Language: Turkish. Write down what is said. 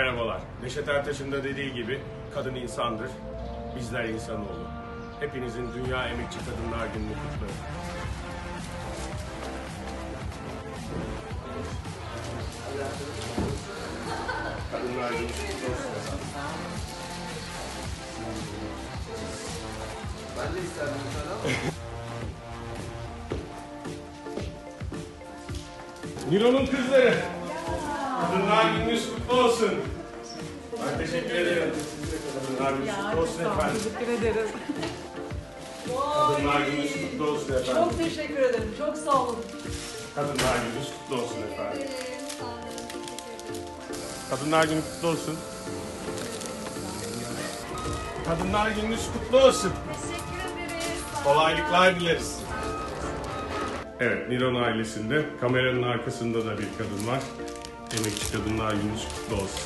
Merhabalar. Neşet Ertaş'ın da dediği gibi kadın insandır. Bizler insanoğlu. Hepinizin Dünya Emekçi Kadınlar Günü'nü kutlarım. Kadınlar Günü kutlu olsun. Ben de isterdim ama. Nilo'nun kızları. Kadınlar Gününüz kutlu olsun. Ben teşekkür ederim. Kadınlar Gününüz kutlu olsun efendim. Teşekkür ederim. Kadınlar Gününüz kutlu olsun efendim. Çok teşekkür ederim. Çok sağ olun. Kadınlar Gününüz kutlu olsun efendim. Kadınlar Günü kutlu olsun. Kadınlar Gününüz kutlu olsun. Teşekkür ederiz. Kolaylıklar dileriz. Evet, Niron ailesinde kameranın arkasında da bir kadın var. Emekçi Kadınlar Gününüz kutlu olsun.